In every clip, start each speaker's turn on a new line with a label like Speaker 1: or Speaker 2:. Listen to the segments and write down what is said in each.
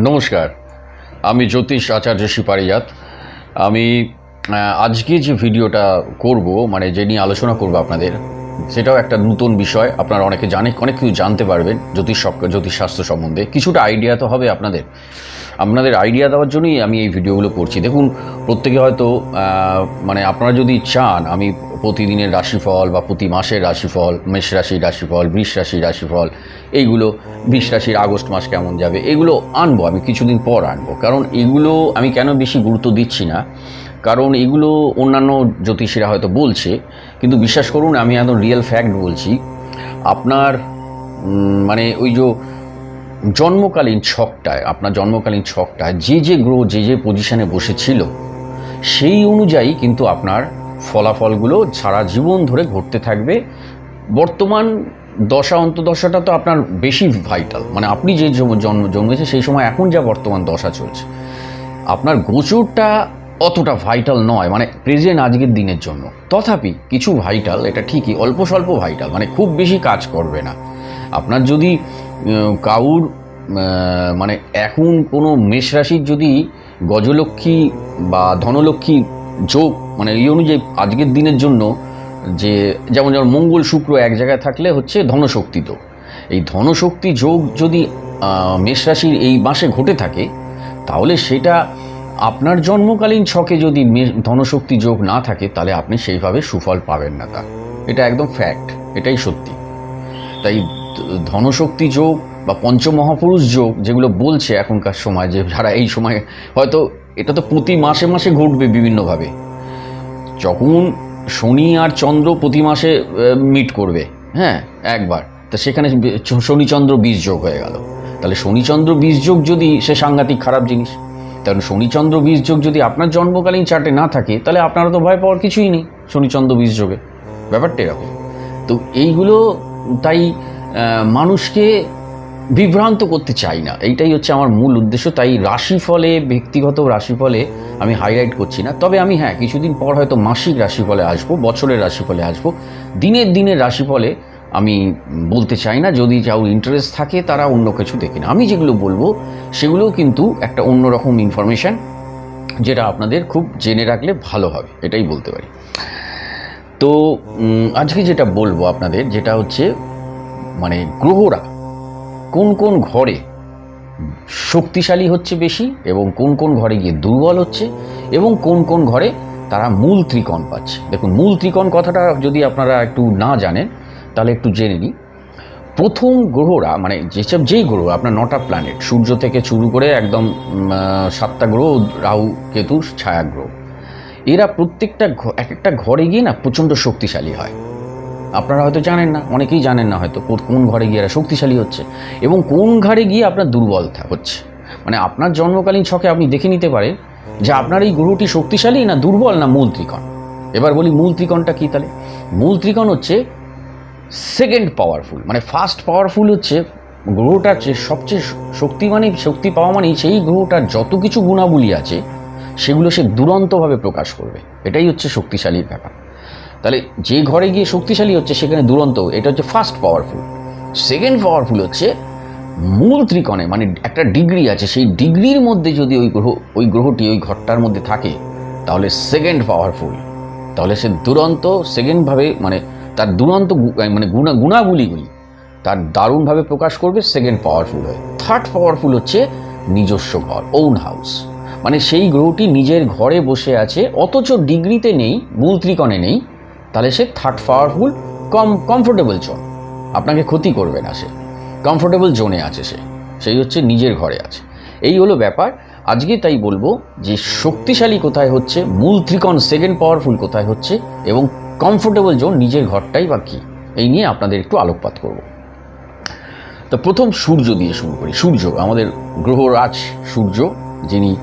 Speaker 1: নমস্কার, আমি জ্যোতিষ আচার্য সিপারিজাত। আমি আজকে যে ভিডিওটা করব মানে যে নিয়ে আলোচনা করব আপনাদের, সেটাও একটা নতুন বিষয়। আপনারা অনেকে জানে, অনেক কিছু জানতে পারবেন, জ্যোতিষ জ্যোতিষশাস্ত্র সম্বন্ধে। কিছুটা আইডিয়া তো হবে আপনাদের। আপনাদের আইডিয়া দেওয়ার জন্যই আমি এই ভিডিওগুলো করছি। দেখুন, প্রত্যেকে হয়তো মানে আপনারা যদি চান, আমি প্রতিদিনের রাশিফল বা প্রতি মাসের রাশিফল, মেষ রাশির রাশিফল, বৃষ রাশির রাশিফল, এইগুলো, বৃষ রাশির আগস্ট মাস কেমন যাবে, এগুলো আনব, আমি কিছুদিন পর আনব। কারণ এগুলো আমি কেন বেশি গুরুত্ব দিচ্ছি না? কারণ এগুলো অন্যান্য জ্যোতিষীরা হয়তো বলছে, কিন্তু বিশ্বাস করুন, আমি একদম রিয়েল ফ্যাক্ট বলছি। আপনার মানে ওই যে জন্মকালীন ছকটায়, আপনার জন্মকালীন ছকটায় যে যে গ্রহ যে যে পজিশনে বসেছিল, সেই অনুযায়ী কিন্তু আপনার ফলাফলগুলো সারা জীবন ধরে ঘটতে থাকবে। বর্তমান দশা অন্তদশাটা তো আপনার বেশি ভাইটাল মানে আপনি যে জন্ম জন্ম জন্মেছে সেই সময় এখন যা বর্তমান দশা চলছে, আপনার গোচরটা অতটা ভাইটাল নয়। মানে প্রেজেন্ট আজকের দিনের জন্য। তথাপি কিছু ভাইটাল এটা ঠিকই, অল্প স্বল্প ভাইটাল মানে খুব বেশি কাজ করবে না। আপনার যদি কাউর মানে এখন কোনো মেষ রাশির যদি গজলক্ষ্মী বা ধনলক্ষ্মী যোগ মানে এই অনুযায়ী আজকের দিনের জন্য যে যেমন যেমন মঙ্গল শুক্র এক জায়গায় থাকলে হচ্ছে ধনশক্তি তো এই ধনশক্তি যোগ যদি মেষ রাশির এই মাসে ঘটে থাকে, তাহলে সেটা আপনার জন্মকালীন ছকে যদি ধনশক্তি যোগ না থাকে, তাহলে আপনি সেইভাবে সুফল পাবেন না তা। এটা একদম ফ্যাক্ট এটাই সত্যি। তাই ধনশক্তি যোগ বা পঞ্চমহাপুরুষ যোগ যেগুলো বলছে এখনকার সময়, যে যারা এই সময়, হয়তো এটা তো প্রতি মাসে মাসে ঘটবে বিভিন্নভাবে। যখন শনি আর চন্দ্র প্রতি মাসে মিট করবে হ্যাঁ একবার, তা সেখানে শনিচন্দ্র বীজ যোগ হয়ে গেল। তাহলে শনিচন্দ্র বীজ যোগ যদি, সে সাংঘাতিক খারাপ জিনিস, কারণ শনিচন্দ্র বীজ যোগ যদি আপনার জন্মকালীন চার্টে না থাকে, তাহলে আপনারা তো ভয় পাওয়ার কিছুই নেই শনিচন্দ্র বীজ যোগে। ব্যাপারটা এরকম। তো এইগুলো, তাই মানুষকে বিভ্রান্ত করতে চাই না। এইটাই হচ্ছে আমার মূল উদ্দেশ্য। তাই রাশিফলে, ব্যক্তিগত রাশিফলে আমি হাইলাইট করছি না। তবে আমি হ্যাঁ কিছুদিন পর হয়তো মাসিক রাশিফলে আসব, বছরের রাশিফলে আসব। দিনের দিনের রাশিফলে আমি বলতে চাই না। যদি কারোর ইন্টারেস্ট থাকে, তারা অন্য কিছু দেখে না। আমি যেগুলো বলব, সেগুলোও কিন্তু একটা অন্যরকম ইনফরমেশান যেটা আপনাদের খুব জেনে রাখলে ভালো হবে। এটাই বলতে পারি। তো আজকে যেটা বলব আপনাদের, যেটা হচ্ছে মানে গ্রহরা কোন কোন ঘরে শক্তিশালী হচ্ছে বেশি এবং কোন কোন ঘরে গিয়ে দুর্বল হচ্ছে এবং কোন কোন ঘরে তারা মূল ত্রিকোণ পাচ্ছে। দেখুন, মূল ত্রিকোণ কথাটা যদি আপনারা একটু না জানেন, তাহলে একটু জেনে নিই। প্রথম গ্রহরা মানে যেসব যেই গ্রহ, আপনার নটা প্ল্যানেট সূর্য থেকে শুরু করে একদম সাতটা গ্রহ, রাহু, কেতু, ছায়া গ্রহ। এরা প্রত্যেকটা এক একটা ঘরে গিয়ে না প্রচণ্ড শক্তিশালী হয়। আপনারা হয়তো জানেন না, অনেকেই জানেন না হয়তো কোন ঘরে গিয়ে এরা শক্তিশালী হচ্ছে এবং কোন ঘরে গিয়ে আপনার দুর্বল হচ্ছে। মানে আপনার জন্মকালীন ছকে আপনি দেখে নিতে পারেন যে আপনার এই গ্রহটি শক্তিশালী না দুর্বল না মূল ত্রিকোণ এবার বলি মূল ত্রিকোণটা কী তাহলে? মূল ত্রিকোণ হচ্ছে সেকেন্ড পাওয়ারফুল মানে ফার্স্ট পাওয়ারফুল হচ্ছে গ্রহটার যে সবচেয়ে শক্তি মানে শক্তি পাওয়া মানে সেই গ্রহটার যত কিছু গুণাবলী আছে, সেগুলো সে দুরন্তভাবে প্রকাশ করবে। এটাই হচ্ছে শক্তিশালীর ব্যাপার। তাহলে যে ঘরে গিয়ে শক্তিশালী হচ্ছে, সেখানে দুরন্ত। এটা হচ্ছে ফার্স্ট পাওয়ারফুল সেকেন্ড পাওয়ারফুল হচ্ছে মূল ত্রিকোণে মানে একটা ডিগ্রি আছে। সেই ডিগ্রির মধ্যে যদি ওই গ্রহ, ওই গ্রহটি ওই ঘরটার মধ্যে থাকে, তাহলে সেকেন্ড পাওয়ারফুল তাহলে সে দুরন্ত সেকেন্ডভাবে মানে তার দুরন্ত মানে গুণা, গুণাবলীগুলি তার দারুণভাবে প্রকাশ করবে সেকেন্ড পাওয়ারফুল হয়ে। থার্ড পাওয়ারফুল হচ্ছে নিজস্ব ঘর ওন হাউস মানে সেই গ্রহটি নিজের ঘরে বসে আছে, অথচ ডিগ্রিতে নেই, মূল ত্রিকোণে নেই। তাহলে সে থার্ড পাওয়ারফুল, কম কমফোর্টেবল জোন আপনাকে ক্ষতি করবে না সে। কমফোর্টেবল জোনে আছে সে। সেই হচ্ছে নিজের ঘরে আছে। এই হলো ব্যাপার। আজকে তাই বলব যে শক্তিশালী কোথায় হচ্ছে, মূল ত্রিকোণ সেকেন্ড পাওয়ারফুল কোথায় হচ্ছে এবং কমফোর্টেবল জোন নিজের ঘরটাই বা কী, এই নিয়ে আপনাদের একটু আলোকপাত করব। তো প্রথম সূর্য দিয়ে শুরু করি। সূর্য, আমাদের গ্রহরাজ সূর্য, যিনি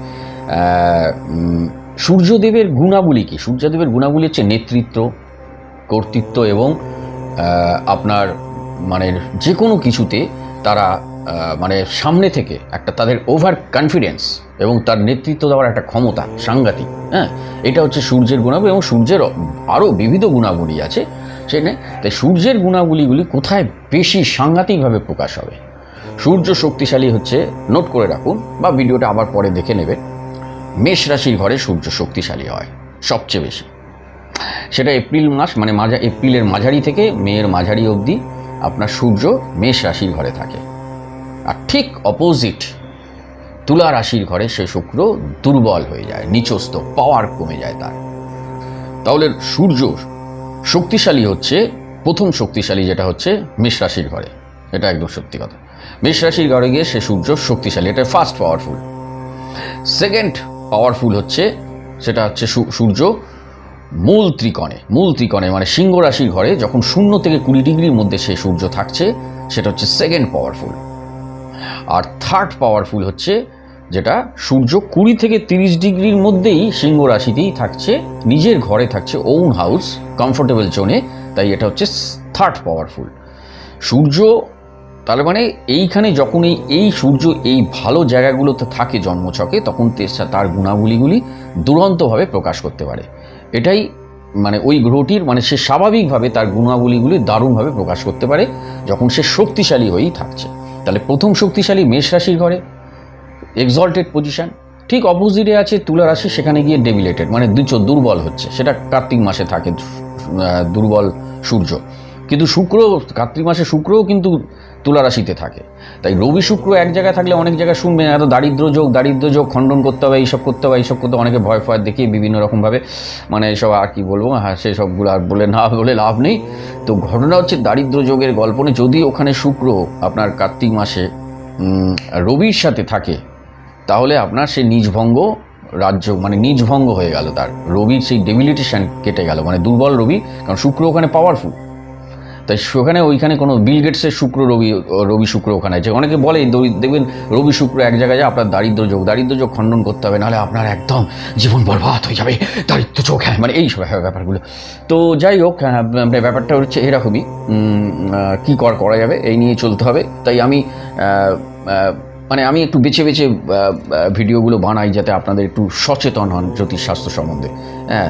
Speaker 1: সূর্যদেবের গুণাবলী কি? সূর্যদেবের গুণাবলী হচ্ছে নেতৃত্ব কর্তৃত্ব এবং আপনার মানে যে কোনো কিছুতে তারা মানে সামনে থেকে একটা তাদের ওভার কনফিডেন্স এবং তার নেতৃত্ব দেওয়ার একটা ক্ষমতা সাংঘাতিক হ্যাঁ? এটা হচ্ছে সূর্যের গুণাবলী এবং সূর্যের আরও বিবিধ গুণাবলী আছে সেখানে তাই সূর্যের গুণাবলীগুলি কোথায় বেশি সাংঘাতিকভাবে প্রকাশ হবে? সূর্য শক্তিশালী হচ্ছে নোট করে রাখুন বা ভিডিওটা আবার পরে দেখে নেবেন। মেষ রাশির ঘরে সূর্য শক্তিশালী হয়, সবচেয়ে বেশি। সেটা এপ্রিল মাস মানে মাজা, এপ্রিলের মাঝারি থেকে মেয়ের মাঝারি অবধি আপনার সূর্য মেষ রাশির ঘরে থাকে। আর ঠিক অপোজিট তুলা রাশির ঘরে সে শুক্র দুর্বল হয়ে যায় নিচস্ত পাওয়ার কমে যায় তার। তাহলে সূর্য শক্তিশালী হচ্ছে, প্রথম শক্তিশালী যেটা হচ্ছে মেষ রাশির ঘরে। এটা একদম সত্যি কথা। মেষ রাশির ঘরে গিয়ে সে সূর্য শক্তিশালী, এটা ফার্স্ট পাওয়ারফুল সেকেন্ড পাওয়ারফুল হচ্ছে, সেটা হচ্ছে সূর্য মূল ত্রিকোণে মূল ত্রিকোণে মানে সিংহ রাশির ঘরে যখন শূন্য থেকে কুড়ি ডিগ্রির মধ্যে সে সূর্য থাকছে, সেটা হচ্ছে সেকেন্ড পাওয়ারফুল আর থার্ড পাওয়ারফুল হচ্ছে যেটা সূর্য কুড়ি থেকে তিরিশ ডিগ্রির মধ্যেই সিংহ রাশিতেই থাকছে, নিজের ঘরে থাকছে ওন হাউস কমফোর্টেবল জোনে তাই এটা হচ্ছে থার্ড পাওয়ারফুল সূর্য, তার মানে এইখানে যখন এই এই সূর্য এই ভালো জায়গাগুলোতে থাকে জন্মছকে, তখন তার গুণাবলীগুলি দুরন্তভাবে প্রকাশ করতে পারে। এটাই মানে ওই গ্রহটির মানে সে স্বাভাবিকভাবে তার গুণাবলীগুলি দারুণভাবে প্রকাশ করতে পারে যখন সে শক্তিশালী হয়েই থাকছে। তাহলে প্রথম শক্তিশালী মেষ রাশির ঘরে এক্সল্টেড পজিশন ঠিক অপোজিটে আছে তুলা রাশি, সেখানে গিয়ে ডেবিলেটেড মানে দুচো দুর্বল হচ্ছে, সেটা কার্তিক মাসে থাকে দুর্বল সূর্য। কিন্তু শুক্র, কার্তিক মাসে শুক্রও কিন্তু তুলা রাশিতে থাকে। তাই রবি শুক্র এক জায়গায় থাকলে অনেক জায়গায় শুনবেন এত দারিদ্র যোগ দারিদ্র যোগ, খণ্ডন করতে হবে, এইসব করতে হবে, এইসব করতে অনেকে ভয় ফয় দেখিয়ে বিভিন্ন রকমভাবে মানে এসব আর কি বলব হ্যাঁ সেসবগুলো আর বলে না, বলে লাভ নেই। তো ঘটনা হচ্ছে দারিদ্র যোগের গল্প নেই যদি ওখানে শুক্র আপনার কার্তিক মাসে রবির সাথে থাকে, তাহলে আপনার সেই নিজভঙ্গ রাজ্য মানে নিজভঙ্গ হয়ে গেল তার। রবির সেই ডেবিলিটেশন কেটে গেল মানে দুর্বল রবি, কারণ শুক্র ওখানে পাওয়ারফুল তাই সেখানে ওইখানে কোনো বিল গেটসের শুক্র রবি রবি শুক্র ওখানে আছে। অনেকে বলে দেখবেন রবি শুক্র এক জায়গায় আপনার দারিদ্র যোগ দারিদ্র যোগ খণ্ডন করতে হবে নাহলে আপনার একদম জীবন বরবাদ হয়ে যাবে দারিদ্র যোগ হ্যাঁ মানে এই সব ব্যাপার- ব্যাপারগুলো। তো যাই হোক হ্যাঁ, ব্যাপারটা হচ্ছে এরকমই। কী কর করা যাবে এই নিয়ে চলতে হবে। তাই আমি মানে আমি একটু বেছে বেছে ভিডিওগুলো বানাই যাতে আপনাদের একটু সচেতন হন জ্যোতিষশাস্ত্র সম্বন্ধে। হ্যাঁ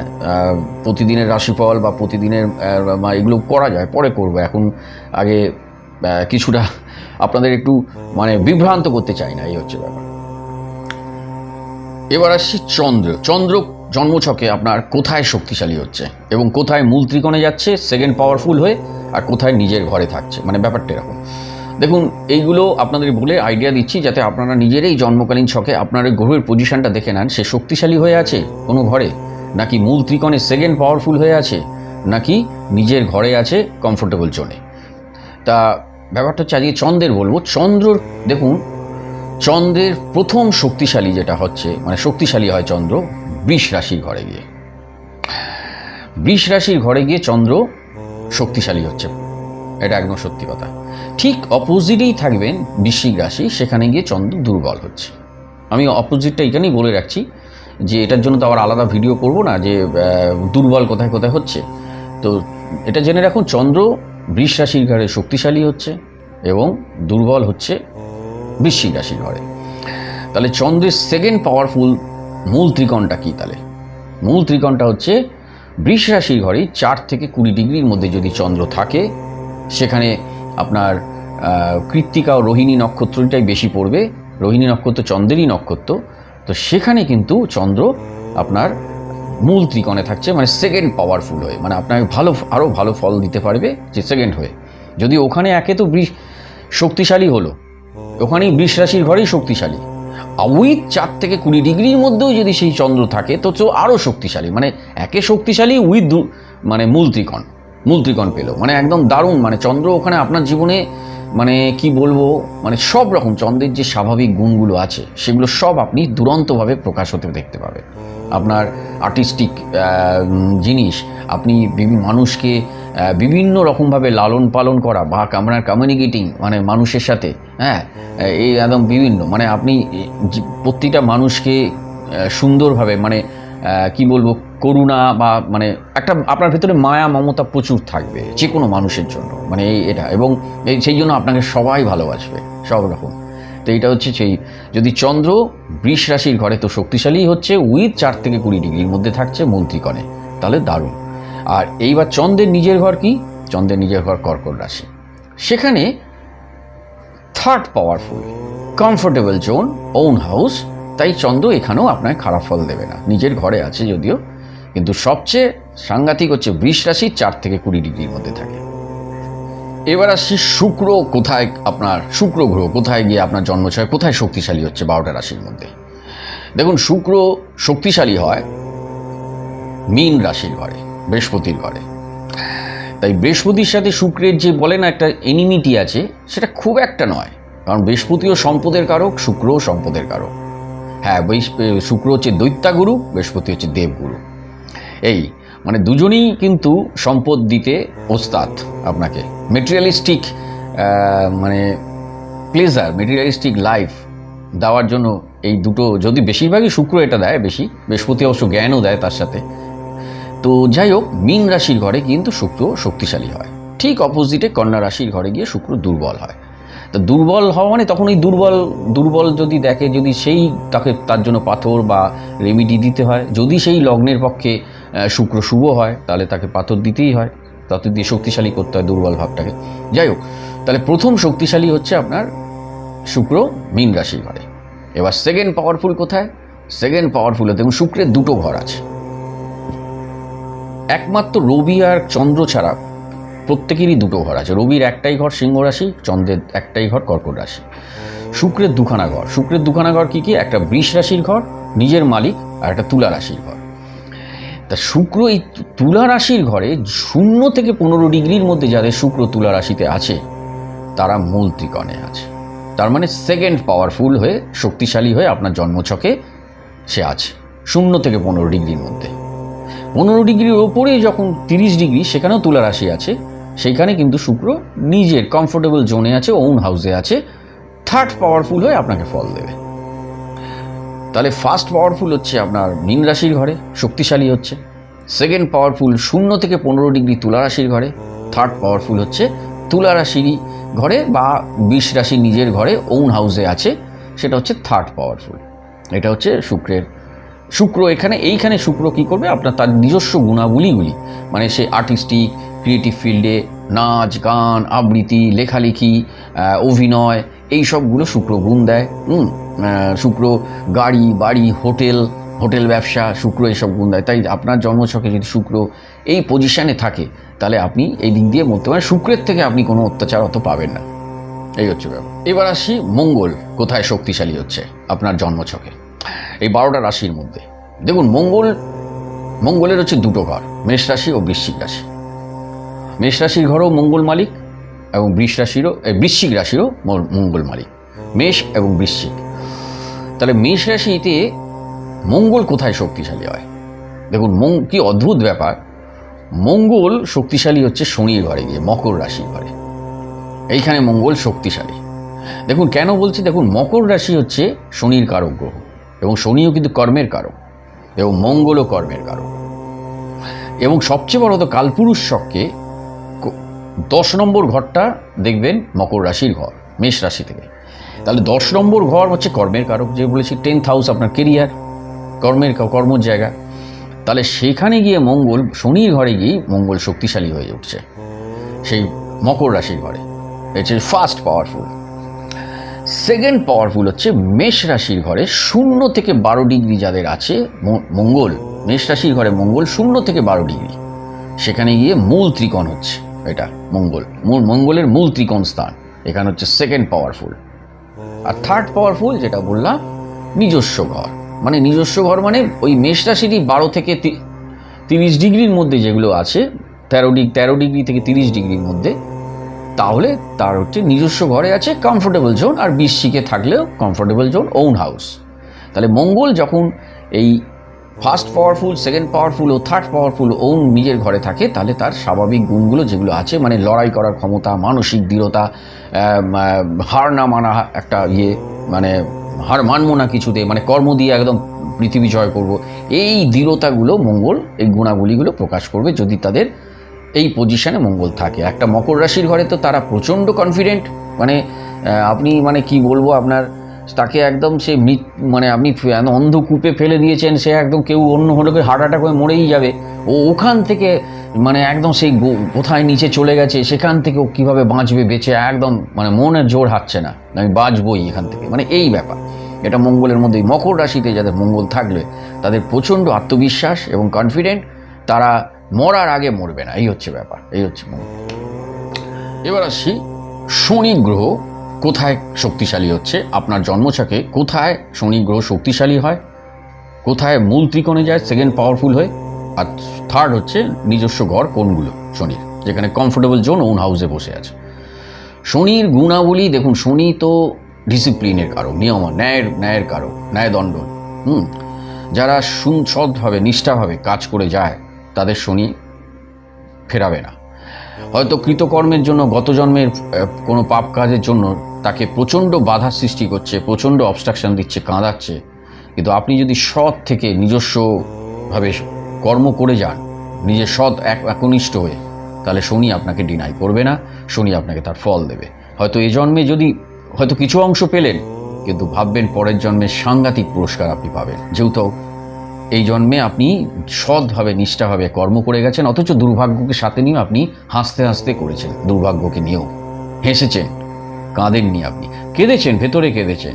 Speaker 1: প্রতিদিনের রাশিফল বা প্রতিদিনের এগুলো করা যায়, পরে করব। এখন আগে কিছুটা আপনাদের একটু মানে বিভ্রান্ত করতে চাই না, এই হচ্ছে ব্যাপার। এবার আসছি চন্দ্র। চন্দ্র জন্মছকে আপনার কোথায় শক্তিশালী হচ্ছে এবং কোথায় মূল ত্রিকোণে যাচ্ছে? সেকেন্ড পাওয়ারফুল হয়ে আর কোথায় নিজের ঘরে থাকছে? মানে ব্যাপারটা এরকম। দেখুন, এইগুলো আপনাদের বলে আইডিয়া দিচ্ছি যাতে আপনারা নিজেরাই জন্মকালীন ছকে আপনার গ্রহের পজিশনটা দেখে নেন। সে শক্তিশালী হয়ে আছে কোনো ঘরে? নাকি মূল ত্রিকোণে সেকেন্ড পাওয়ারফুল হয়ে আছে? নাকি নিজের ঘরে আছে কমফোর্টেবল জোনে তা ব্যাপারটা হচ্ছে আজকে চন্দ্রের বলব। চন্দ্র দেখুন, চন্দ্রের প্রথম শক্তিশালী যেটা হচ্ছে মানে শক্তিশালী হয় চন্দ্র, বৃষ রাশির ঘরে গিয়ে। বৃষ রাশির ঘরে গিয়ে চন্দ্র শক্তিশালী হচ্ছে। এটা একদম সত্যি কথা। ঠিক অপোজিটেই থাকবেন বৃশ্চিক রাশি, সেখানে গিয়ে চন্দ্র দুর্বল হচ্ছে। আমি অপোজিটটা এখানেই বলে রাখছি যে এটার জন্য তো আবার আলাদা ভিডিও করব না যে দুর্বল কোথায় কোথায় হচ্ছে। তো এটা জেনে রাখুন, চন্দ্র বৃষ রাশির ঘরে শক্তিশালী হচ্ছে এবং দুর্বল হচ্ছে বৃশ্চিক রাশির ঘরে। তাহলে চন্দ্রের সেকেন্ড পাওয়ারফুল মূল ত্রিকোণটা কী তাহলে? মূল ত্রিকোণটা হচ্ছে বৃষ রাশির ঘরেই চার থেকে কুড়ি ডিগ্রির মধ্যে যদি চন্দ্র থাকে সেখানে আপনার কৃত্তিকা ও রোহিণী নক্ষত্রটাই বেশি পড়বে। রোহিণী নক্ষত্র চন্দ্রেরই নক্ষত্র। তো সেখানে কিন্তু চন্দ্র আপনার মূল ত্রিকোণে থাকছে মানে সেকেন্ড পাওয়ারফুল হয়ে। মানে আপনাকে ভালো আরও ভালো ফল দিতে পারবে যে সেকেন্ড হয়ে। যদি ওখানে একে তো বৃষ, শক্তিশালী হলো। ওখানেই বৃষ রাশির ঘরেই শক্তিশালী। উইথ চার থেকে কুড়ি ডিগ্রির মধ্যেও যদি সেই চন্দ্র থাকে, তো আরও শক্তিশালী। মানে একে শক্তিশালী উইথ মানে মূল ত্রিকোণ। মূল ত্রিকোণ পেল। মানে একদম দারুণ মানে চন্দ্র ওখানে আপনার জীবনে মানে কি বলব মানে সব রকম চন্দ্রের যে স্বাভাবিক গুণগুলো আছে, সেগুলো সব আপনি দুরন্তভাবে প্রকাশ হতে দেখতে পাবেন। আপনার আর্টিস্টিক জিনিস, আপনি মানুষকে বিভিন্ন রকমভাবে লালন পালন করা বা আপনার কমিউনিকেটিং মানে মানুষের সাথে হ্যাঁ এই একদম বিভিন্ন মানে আপনি প্রতিটা মানুষকে সুন্দরভাবে মানে কি বলব করুণা বা মানে একটা আপনার ভেতরে মায়া, মমতা প্রচুর থাকবে যে কোনো মানুষের জন্য। মানে এই এটা এবং এই সেই জন্য আপনাকে সবাই ভালোবাসবে সব রকম। তো এইটা হচ্ছে সেই যদি চন্দ্র বৃষ রাশির ঘরে তো শক্তিশালী হচ্ছে, উইথ চার থেকে কুড়ি ডিগ্রির মধ্যে থাকছে মন্ত্রীকণে, তাহলে দারুণ। আর এইবার চন্দ্রের নিজের ঘর কি? চন্দ্রের নিজের ঘর কর্কট রাশি। সেখানে third powerful comfortable zone own house তাই চন্দ্র এখানেও আপনার খারাপ ফল দেবে না। নিজের ঘরে আছে যদিও কিন্তু সবচেয়ে সাংঘাতিক হচ্ছে বৃষ রাশি চার থেকে কুড়ি ডিগ্রির মধ্যে থাকে। এবার আসছি শুক্র, কোথায় আপনার শুক্র গ্রহ, কোথায় গিয়ে আপনার জন্মছয়, কোথায় শক্তিশালী হচ্ছে বারোটা রাশির মধ্যে? দেখুন, শুক্র শক্তিশালী হয় মীন রাশির ঘরে, বৃহস্পতির ঘরে। তাই বৃহস্পতির সাথে শুক্রের যে বলে না একটা এনিমিটি আছে, সেটা খুব একটা নয়। কারণ বৃহস্পতিও সম্পদের কারক, শুক্রও সম্পদের কারক। হ্যাঁ শুক্র হচ্ছে দৈত্যাগুরু, বৃহস্পতি হচ্ছে দেবগুরু। এই মানে দুজনেই কিন্তু সম্পদ দিতে ওস্তাদ আপনাকে। মেটেরিয়ালিস্টিক মানে প্লেজার মেটেরিয়ালিস্টিক লাইফ দেওয়ার জন্য এই দুটো, যদি বেশিরভাগই শুক্র এটা দেয় বেশি, বৃহস্পতি অবশ্য জ্ঞানও দেয় তার সাথে। তো যাই হোক, মীন রাশির ঘরে কিন্তু শুক্র শক্তিশালী হয়। ঠিক অপোজিটে কন্যা রাশির ঘরে গিয়ে শুক্র দুর্বল হয়। তো দুর্বল হওয়া মানে তখন ওই দুর্বল দুর্বল যদি দেখে, যদি সেই তাকে তার জন্য পাথর বা রেমিডি দিতে হয়, যদি সেই লগ্নের পক্ষে শুক্র শুভ হয়, তাহলে তাকে পাথর দিতেই হয়। তাতে দিয়ে শক্তিশালী করতে হয় দুর্বল ভাবটাকে। যাই হোক, তাহলে প্রথম শক্তিশালী হচ্ছে আপনার শুক্র মীন রাশির ঘরে। এবার সেকেন্ড পাওয়ারফুল কোথায়? সেকেন্ড পাওয়ারফুল দেখুন, শুক্রের দুটো ঘর আছে। একমাত্র রবি আর চন্দ্র ছাড়া প্রত্যেকেরই দুটো ঘর আছে। রবির একটাই ঘর সিংহ রাশি, চন্দ্রের একটাই ঘর কর্কট রাশি। শুক্রের দুখানা ঘর। শুক্রের দুখানা ঘর কী কী? একটা বৃষ রাশির ঘর, নিজের মালিক, আর একটা তুলা রাশির ঘর। তা শুক্র এই তুলা রাশির ঘরে শূন্য থেকে পনেরো ডিগ্রির মধ্যে যাদের শুক্র তুলা রাশিতে আছে, তারা মূল ত্রিকোণে আছে। তার মানে সেকেন্ড পাওয়ারফুল হয়ে, শক্তিশালী হয়ে আপনার জন্মছকে সে আছে, শূন্য থেকে পনেরো ডিগ্রির মধ্যে। পনেরো ডিগ্রির ওপরে যখন তিরিশ ডিগ্রি, সেখানেও তুলা রাশি আছে সেইখানে কিন্তু শুক্র নিজের কমফোর্টেবল জোনে আছে ওন হাউসে আছে। থার্ড পাওয়ারফুল হয়ে আপনাকে ফল দেবে। তাহলে ফার্স্ট পাওয়ারফুল হচ্ছে আপনার মীন রাশির ঘরে, শক্তিশালী হচ্ছে। সেকেন্ড পাওয়ারফুল শূন্য থেকে পনেরো ডিগ্রি তুলা রাশির ঘরে। থার্ড পাওয়ারফুল হচ্ছে তুলা রাশির ঘরে বা বিষ রাশি নিজের ঘরে ওন হাউসে আছে। সেটা হচ্ছে থার্ড পাওয়ারফুল এটা হচ্ছে শুক্রের। শুক্র এখানে, এইখানে শুক্র কি করবে? আপনার তার নিজস্ব গুণাবলীগুলি। মানে সে আর্টিস্টিক ক্রিয়েটিভ ফিল্ডে নাচ, গান, আবৃত্তি, লেখালেখি অভিনয় এই সবগুলো শুক্র গুণ দেয়। হুম শুক্র গাড়ি, বাড়ি, হোটেল হোটেল ব্যবসা, শুক্র এইসব গুণ দেয়। তাই আপনার জন্মছকে যদি শুক্র এই পজিশানে থাকে, তাহলে আপনি এই দিক দিয়ে বলতে পারেন। শুক্রের থেকে আপনি কোনো অত্যাচার অত পাবেন না। এই হচ্ছে ব্যাপার। এবার আসি, মঙ্গল কোথায় শক্তিশালী হচ্ছে আপনার জন্মছকে? এই বারোটা রাশির মধ্যে। দেখুন, মঙ্গল, মঙ্গলের হচ্ছে দুটো ঘর, মেষ রাশি ও বৃশ্চিক রাশি। মেষ রাশির ঘরও মঙ্গল মালিক এবং বৃষ রাশিরও বৃশ্চিক রাশিরও মঙ্গল মালিক। মেষ এবং বৃশ্চিক। তাহলে মেষ রাশিতে মঙ্গল কোথায় শক্তিশালী হয়? দেখুন মং কি অদ্ভুত ব্যাপার। মঙ্গল শক্তিশালী হচ্ছে শনির ঘরে গিয়ে মকর রাশির ঘরে। এইখানে মঙ্গল শক্তিশালী। দেখুন কেন বলছি? দেখুন মকর রাশি হচ্ছে শনির কারক গ্রহ এবং শনিও কিন্তু কর্মের কারক এবং মঙ্গলও কর্মের কারক। এবং সবচেয়ে বড় তো কালপুরুষ শককে দশ নম্বর ঘরটা দেখবেন মকর রাশির ঘর, মেষ রাশি থেকে। তাহলে দশ নম্বর ঘর হচ্ছে কর্মের কারক, যে বলেছি টেন্থ হাউস আপনার কেরিয়ার কর্মের কা- কর্মর জায়গা। তাহলে সেখানে গিয়ে মঙ্গল, শনির ঘরে গিয়ে মঙ্গল শক্তিশালী হয়ে উঠছে, সেই মকর রাশির ঘরে। হচ্ছে ফার্স্ট পাওয়ারফুল সেকেন্ড পাওয়ারফুল হচ্ছে মেষ রাশির ঘরে শূন্য থেকে বারো ডিগ্রি যাদের আছে মঙ্গল, মেষ রাশির ঘরে মঙ্গল শূন্য থেকে বারো ডিগ্রি। সেখানে গিয়ে মূল ত্রিকোণ হচ্ছে। এটা, মঙ্গল। মূল মঙ্গলের মূল ত্রিকোণ স্থান। এখানে হচ্ছে সেকেন্ড পাওয়ারফুল আর থার্ড পাওয়ারফুল যেটা বললাম, নিজস্ব ঘর। মানে নিজস্ব ঘর মানে ওই মেষ রাশিরই বারো থেকে তিরিশ ডিগ্রির মধ্যে যেগুলো আছে, তেরো ডিগ্রি তেরো ডিগ্রি থেকে তিরিশ ডিগ্রির মধ্যে, তাহলে তার হচ্ছে নিজস্ব ঘরে আছে কমফোর্টেবল জোন আর বৃশ্চিকে থাকলেও কমফোর্টেবল জোন ওন হাউস তাহলে মঙ্গল যখন এই ফার্স্ট পাওয়ারফুল, সেকেন্ড পাওয়ারফুল ও থার্ড পাওয়ারফুল ওন নিজের ঘরে থাকে, তাহলে তার স্বাভাবিক গুণগুলো যেগুলো আছে মানে লড়াই করার ক্ষমতা, মানসিক দৃঢ়তা হার না মানা একটা ইয়ে মানে হার মানবো না কিছুতে মানে কর্ম দিয়ে একদম পৃথিবী জয় করব, এই দৃঢ়তাগুলো মঙ্গল, এই গুণাবলীগুলো প্রকাশ করবে যদি তাদের এই পজিশনে মঙ্গল থাকে। একটা মকর রাশির ঘরে তো তারা প্রচণ্ড কনফিডেন্ট মানে আপনি মানে কি বলব আপনার তাকে একদম সে মৃত মানে আপনি অন্ধকূপে ফেলে দিয়েছেন, সে একদম কেউ অন্য হলে হার্ট অ্যাটাক হয়ে মরেই যাবে। ও ওখান থেকে মানে একদম সেই কোথায় নিচে চলে গেছে, সেখান থেকে ও কীভাবে বাঁচবে, বেঁচে, একদম মানে মনের জোর হাঁটছে না। আমি বাঁচবই এখান থেকে মানে এই ব্যাপার। এটা মঙ্গলের মধ্যেই, মকর রাশিতে যাদের মঙ্গল থাকলে তাদের প্রচণ্ড আত্মবিশ্বাস এবং কনফিডেন্ট তারা মরার আগে মরবে না। এই হচ্ছে ব্যাপার, এই হচ্ছে মঙ্গল। এবার আসছি শনি গ্রহ। কোথায় শক্তিশালী হচ্ছে? আপনার জন্মছকে কোথায় শনি গ্রহ শক্তিশালী হয়? কোথায় মূল ত্রিকোণে যায় সেকেন্ড পাওয়ারফুল হয়ে? আর থার্ড হচ্ছে নিজস্ব ঘর কোনগুলো? শনির, যেখানে কমফোর্টেবল জোন ওন হাউসে বসে আছে। শনির গুণাবলী, দেখুন, শনি তো ডিসিপ্লিনের কারক, নিয়ম, ন্যায়ের ন্যায়ের কারক ন্যায়দণ্ড হুম? যারা সুনসদভাবে নিষ্ঠাভাবে কাজ করে যায়, তাদের শনি ফেরাবে না। হয়তো কৃতকর্মের জন্য, গত জন্মের কোনো পাপ কাজের জন্য তাকে প্রচণ্ড বাধা সৃষ্টি করছে, প্রচণ্ড অবস্ট্রাকশন দিচ্ছে, কাঁদাচ্ছে। কিন্তু আপনি যদি সৎ থেকে নিজস্বভাবে কর্ম করে যান, নিজের সৎ এক একনিষ্ঠ হয়ে, তাহলে শনি আপনাকে ডিনাই করবে না, শনি আপনাকে তার ফল দেবে। হয়তো এ জন্মে যদি, হয়তো কিছু অংশ পেলেন, কিন্তু ভাববেন পরের জন্মে সাংঘাতিক পুরস্কার আপনি পাবেন। যেহেতু এই জন্মে আপনি সৎভাবে, নিষ্ঠাভাবে কর্ম করে গেছেন, অথচ দুর্ভাগ্যকে সাথে নিয়ে আপনি হাসতে হাসতে করেছেন, দুর্ভাগ্যকে নিয়েও। হেসেছেন। কাঁদেননি আপনি। কেঁদেছেন, ভেতরে কেঁদেছেন।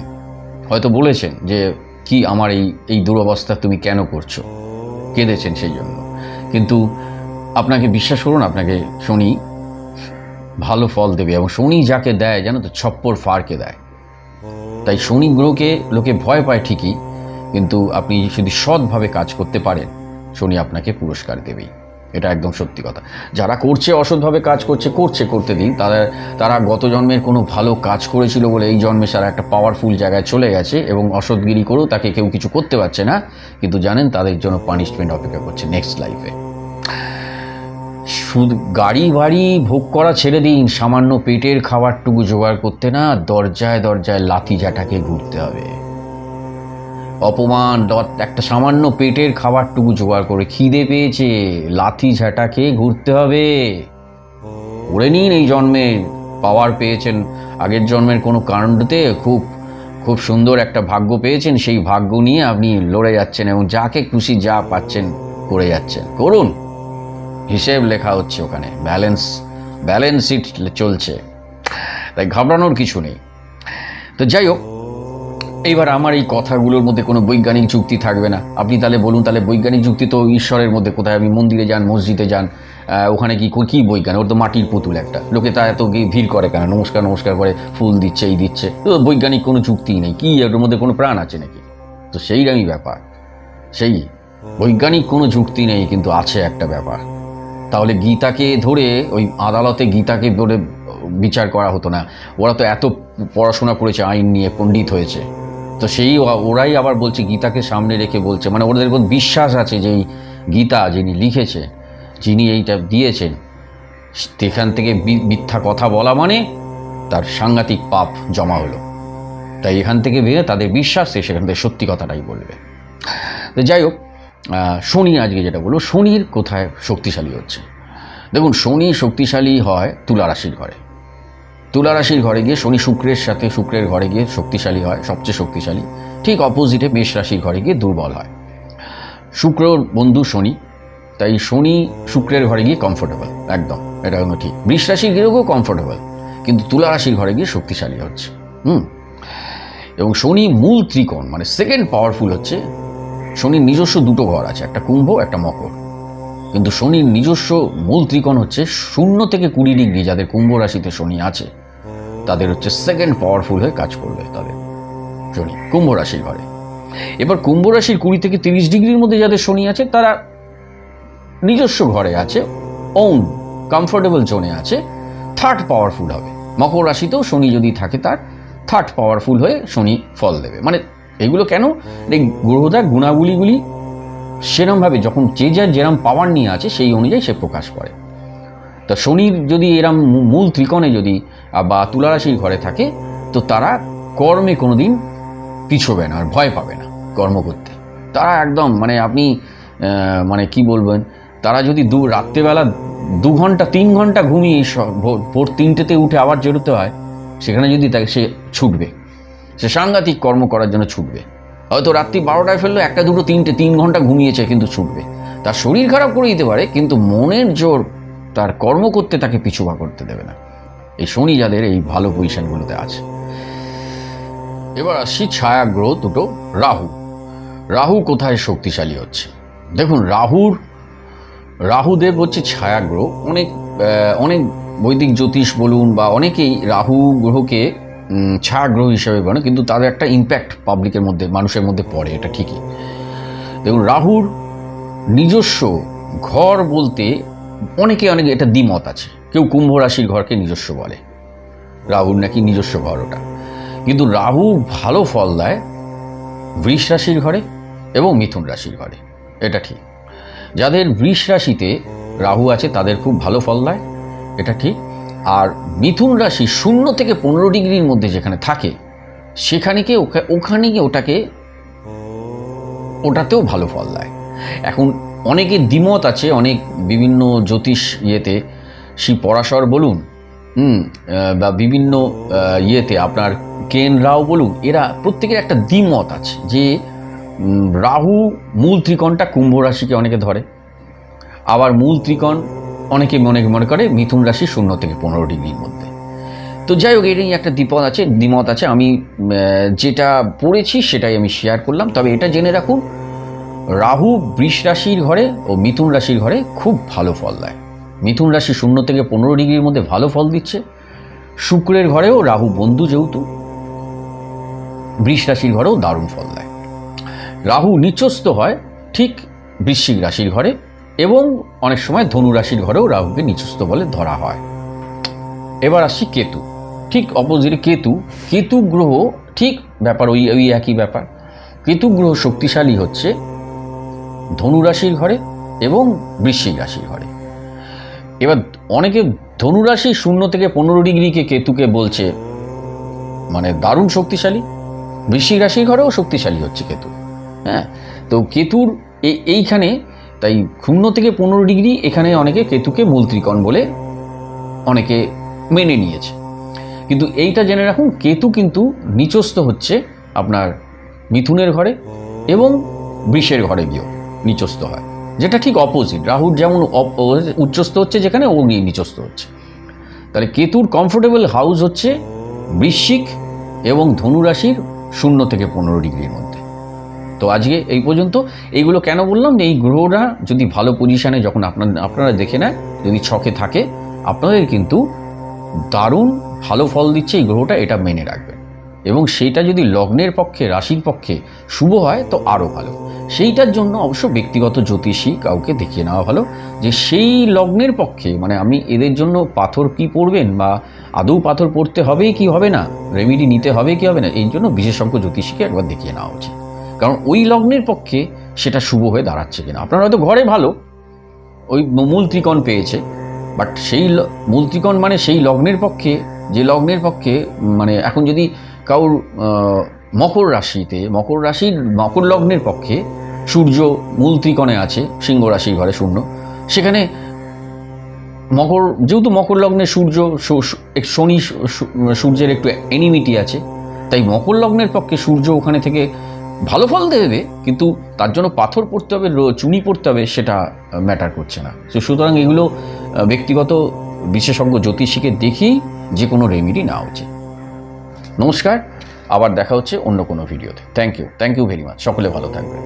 Speaker 1: হয়তো বলেছেন যে, কি আমার এই এই দুরবস্থা তুমি কেন করছ? কেঁদেছেন সেই জন্য। কিন্তু আপনাকে বিশ্বাস করুন, আপনাকে শনি ভালো ফল দেবে এবং শনি যাকে দেয়, জানো তো, ছপ্পর ফারকে দেয়। তাই শনি গ্রহকে লোকে ভয় পায় ঠিকই, কিন্তু আপনি যদি সৎভাবে কাজ করতে পারেন, শনি আপনাকে পুরস্কার দেবেই। এটা একদম সত্যি কথা। যারা করছে, অসৎভাবে কাজ করছে করছে, করতে দিন। তারা তারা গত জন্মের কোনো ভালো কাজ করেছিল বলে এই জন্মে তারা একটা পাওয়ারফুল জায়গায় চলে গেছে এবং অসৎগিরি করেও তাকে কেউ কিছু করতে পারছে না। কিন্তু জানেন, তাদের জন্য পানিশমেন্ট অপেক্ষা করছে নেক্সট লাইফে শুধু গাড়ি বাড়ি ভোগ করা ছেড়ে দিন। সামান্য পেটের খাবারটুকু জোগাড় করতে না, দরজায় দরজায় লাথি জাটাকে ঘুরতে হবে। অপমান একটা সামান্য পেটের খাবারটুকু জোগাড় করে খিদে পেয়েছে। লাথি ঝাঁটা খেয়ে ঘুরতে হবে। করে নিন এই জন্মে। পাওয়ার পেয়েছেন। আগের জন্মের কোনো কাণ্ডতে খুব খুব সুন্দর একটা ভাগ্য পেয়েছেন। সেই ভাগ্য নিয়ে আপনি লড়ে যাচ্ছেন এবং যাকে খুশি যা পাচ্ছেন করে যাচ্ছেন। করুন। হিসেব লেখা হচ্ছে ওখানে। ব্যালেন্স ব্যালেন্স শিট চলছে। তাই ঘাবড়ানোর কিছু নেই। তো যাই হোক এইবার আমার এই কথাগুলোর মধ্যে কোনো বৈজ্ঞানিক যুক্তি থাকবে না। আপনি তাহলে বলুন, তাহলে বৈজ্ঞানিক যুক্তি তো ঈশ্বরের মধ্যে কোথায়? আপনি মন্দিরে যান, মসজিদে যান ওখানে কি কী বৈজ্ঞানিক? ওর তো মাটির পুতুল একটা। লোকে তা এত ভিড় করে কেন? নমস্কার নমস্কার করে ফুল দিচ্ছে, এই দিচ্ছে। তো বৈজ্ঞানিক কোনো যুক্তিই নেই। কি এর মধ্যে কোনো প্রাণ আছে নাকি? তো সেইরকমই ব্যাপার। সেই বৈজ্ঞানিক কোনো যুক্তি নেই, কিন্তু আছে একটা ব্যাপার। তাহলে গীতাকে ধরে, ওই আদালতে গীতাকে ধরে বিচার করা হতো না। ওরা তো এত পড়াশোনা করেছে, আইন নিয়ে পণ্ডিত হয়েছে। তো সেই ওরাই আবার বলছে, গীতাকে সামনে রেখে বলছে। মানে ওদের উপর বিশ্বাস আছে যে গীতা যিনি লিখেছে, যিনি এইটা দিয়েছেন, সেখান থেকে মিথ্যা কথা বলা মানে তার সাংঘাতিক পাপ জমা হলো। তাই এখান থেকে বেরিয়ে, তাদের বিশ্বাস সে সেখান থেকে সত্যি কথাটাই বলবে। তো যাই হোক শনি আজকে যেটা বলব, শনির কোথায় শক্তিশালী হচ্ছে। দেখুন, শনি শক্তিশালী হয় তুলা রাশির ঘরে। তুলা রাশির ঘরে গিয়ে শনি শুক্রের সাথে শুক্রের ঘরে গিয়ে শক্তিশালী হয়, সবচেয়ে শক্তিশালী। ঠিক অপোজিটে মেষ রাশির ঘরে গিয়ে দুর্বল হয়। শুক্রর বন্ধু শনি, তাই শনি শুক্রের ঘরে গিয়ে কমফোর্টেবল একদম, এটা কিন্তু ঠিক। বৃষ রাশির গিয়েও কমফোর্টেবল কিন্তু তুলা রাশির ঘরে গিয়ে শক্তিশালী হচ্ছে, হুম? এবং শনি মূল ত্রিকোণ মানে সেকেন্ড পাওয়ারফুল হচ্ছে, শনির নিজস্ব দুটো ঘর আছে, একটা কুম্ভ, একটা মকর। কিন্তু শনির নিজস্ব মূল ত্রিকোণ হচ্ছে শূন্য থেকে কুড়ি ডিগ্রি, যাদের কুম্ভ রাশিতে শনি আছে। তাদের হচ্ছে সেকেন্ড পাওয়ারফুল হয়ে কাজ করবে তাদের। শনি কুম্ভ রাশির ঘরে। এবার কুম্ভ রাশির কুড়ি থেকে তিরিশ ডিগ্রির মধ্যে যাদের শনি আছে, তারা নিজস্ব ঘরে আছে ওন কমফোর্টেবল জোনে আছে থার্ড পাওয়ারফুল হবে। মকর রাশিতেও শনি যদি থাকে তার থার্ড পাওয়ারফুল হয়ে শনি ফল দেবে। মানে এগুলো কেন? এই গ্রহদার গুণাবলীগুলি সেরমভাবে যখন যে যার যেরম পাওয়ার নিয়ে আছে, সেই অনুযায়ী সে প্রকাশ করে। তা শনির যদি এরম মূল ত্রিকোণে যদি বা তুলারাশির ঘরে থাকে, তো তারা কর্মে কোনোদিন পিছোবে না আর ভয় পাবে না কর্ম করতে। তারা একদম মানে আপনি মানে কি বলবেন, তারা যদি দু, রাত্রেবেলা দু ঘণ্টা, তিন ঘণ্টা ঘুমিয়ে ভোর তিনটেতে উঠে আবার জেরোতে হয়, সেখানে যদি তাকে সে ছুটবে, সে সাংঘাতিক কর্ম করার জন্য ছুটবে। হয়তো রাত্রি বারোটায় ফেলল, একটা, দুটো, তিনটে, তিন ঘণ্টা ঘুমিয়েছে কিন্তু ছুটবে। তার শরীর খারাপ করে দিতে পারে, কিন্তু মনের জোর তার কর্ম করতে তাকে পিছুপা করতে দেবে না। এই শনি যাদের এই ভালো পজিশনগুলোতে আছে। এবার আসছি ছায়া গ্রহ দুটো রাহু। রাহু কোথায় শক্তিশালী হচ্ছে? দেখুন রাহুর রাহুদেব হচ্ছে ছায়া গ্রহ অনেক অনেক বৈদিক জ্যোতিষ বলুন বা অনেকেই রাহু গ্রহকে উম, ছায়া গ্রহ হিসেবে বলে কিন্তু তাদের একটা ইম্প্যাক্ট পাবলিকের মধ্যে মানুষের মধ্যে পড়ে এটা ঠিকই। দেখুন রাহুর নিজস্ব ঘর বলতে অনেকে অনেকে এটা দ্বিমত আছে। কেউ কুম্ভ রাশির ঘরকে নিজস্ব বলে। রাহুর নাকি নিজস্ব ঘর ওটা। কিন্তু রাহু ভালো ফল দেয় বৃষ রাশির ঘরে এবং মিথুন রাশির ঘরে। এটা ঠিক। যাদের বৃষ রাশিতে রাহু আছে, তাদের খুব ভালো ফল দেয়। এটা ঠিক। আর মিথুন রাশি শূন্য থেকে পনেরো ডিগ্রির মধ্যে যেখানে থাকে, সেখানে ওখা- ওখানে গিয়ে ওটাকে, ওটাতেও ভালো ফল দেয়। এখন অনেকে দ্বিমত আছে, অনেক বিভিন্ন জ্যোতিষ ইয়েতে শিব পরাশর বলুন, হুম বা বিভিন্ন ইয়েতে আপনার কেন রাও বলুন, এরা প্রত্যেকের একটা দ্বিমত আছে যে রাহু মূল ত্রিকোণটা কুম্ভ রাশিকে অনেকে ধরে, আবার মূল ত্রিকোণ অনেকে মনে মনে করে মিথুন রাশি শূন্য থেকে পনেরো ডিগ্রির মধ্যে। তো যাই হোক এটাই একটা দ্বিপদ আছে, দ্বিমত আছে, আমি যেটা পড়েছি সেটাই আমি শেয়ার করলাম। তবে এটা জেনে রাখুন, রাহু বৃষ রাশির ঘরে ও মিথুন রাশির ঘরে খুব ভালো ফল দেয়। মিথুন রাশি শূন্য থেকে পনেরো ডিগ্রির মধ্যে ভালো ফল দিচ্ছে। শুক্রের ঘরেও রাহু বন্ধু যেহেতু, বৃষ রাশির ঘরেও দারুণ ফল দেয়। রাহু নিচস্থ হয় ঠিক বৃশ্চিক রাশির ঘরে এবং অনেক সময় ধনু রাশির ঘরেও রাহুকে নিচস্থ বলে ধরা হয়। এবার আসছি কেতু, ঠিক অপোজিট কেতু কেতু গ্রহ ঠিক ব্যাপার ওই ওই একই ব্যাপার। কেতু গ্রহ শক্তিশালী হচ্ছে ধনু রাশির ঘরে এবং বৃশ্চিক রাশির ঘরে। এবার অনেকে ধনুরাশি শূন্য থেকে পনেরো ডিগ্রিকে কেতুকে বলছে মানে দারুণ শক্তিশালী। বৃশ্চিক রাশির ঘরেও শক্তিশালী হচ্ছে কেতু। হ্যাঁ তো কেতুর এই এইখানে, তাই শূন্য থেকে পনেরো ডিগ্রি এখানে অনেকে কেতুকে মূল ত্রিকোণ বলে অনেকে মেনে নিয়েছে। কিন্তু এইটা জেনে রাখুন, কেতু কিন্তু নিচস্থ হচ্ছে আপনার মিথুনের ঘরে এবং বৃষের ঘরে গিয়েও নিচস্থ হয়। যেটা ঠিক অপোজিট রাহুর যেমন উচ্চস্থ হচ্ছে যেখানে, ও নি- নিচস্থ হচ্ছে। তাহলে কেতুর কমফোর্টেবল হাউস হচ্ছে বৃশ্চিক এবং ধনু রাশির শূন্য থেকে পনেরো ডিগ্রির মধ্যে। তো আজকে এই পর্যন্ত এইগুলো কেন বললাম? এই গ্রহরা যদি ভালো পজিশানে যখন আপনার, আপনারা দেখে নেয় যদি ছকে থাকে, আপনাদের কিন্তু দারুণ ভালো ফল দিচ্ছে এই গ্রহটা, এটা মেনে রাখবেন। এবং সেইটা যদি লগ্নের পক্ষে, রাশির পক্ষে শুভ হয়, তো আরও ভালো। সেইটার জন্য অবশ্য ব্যক্তিগত জ্যোতিষী কাউকে দেখিয়ে নেওয়া ভালো যে সেই লগ্নের পক্ষে মানে আমি এদের জন্য পাথর কি পড়বেন বা আদৌ পাথর পড়তে হবে কি হবে না রেমিডি নিতে হবে কি হবে না এই জন্য বিশেষজ্ঞ জ্যোতিষীকে একবার দেখিয়ে নেওয়া উচিত। কারণ ওই লগ্নের পক্ষে সেটা শুভ হয়ে দাঁড়াচ্ছে কিনা। আপনার হয়তো ঘরে ভালো, ওই মূল ত্রিকোণ পেয়েছে বাট সেই মূল ত্রিকোণ মানে সেই লগ্নের পক্ষে, যে লগ্নের পক্ষে মানে এখন যদি কাউর মকর রাশিতে, মকর রাশির মকর লগ্নের পক্ষে সূর্য মূল ত্রিকোণে আছে, সিংহ রাশির ঘরে শূন্য। সেখানে মকর, যেহেতু মকর লগ্নে সূর্য শনি সূর্যের একটু এনিমিটি আছে, তাই মকর লগ্নের পক্ষে সূর্য ওখানে থেকে ভালো ফল দেবে, কিন্তু তার জন্য পাথর পড়তে হবে চুনি পড়তে হবে, সেটা ম্যাটার করছে না। তো সুতরাং এগুলো ব্যক্তিগত বিশেষজ্ঞ জ্যোতিষীকে দেখেই যে কোনো রেমিডি নেওয়া উচিত। নমস্কার, আবার দেখা হচ্ছে অন্য কোনো ভিডিওতে। Thank you thank you very much সকলে ভালো থাকবেন।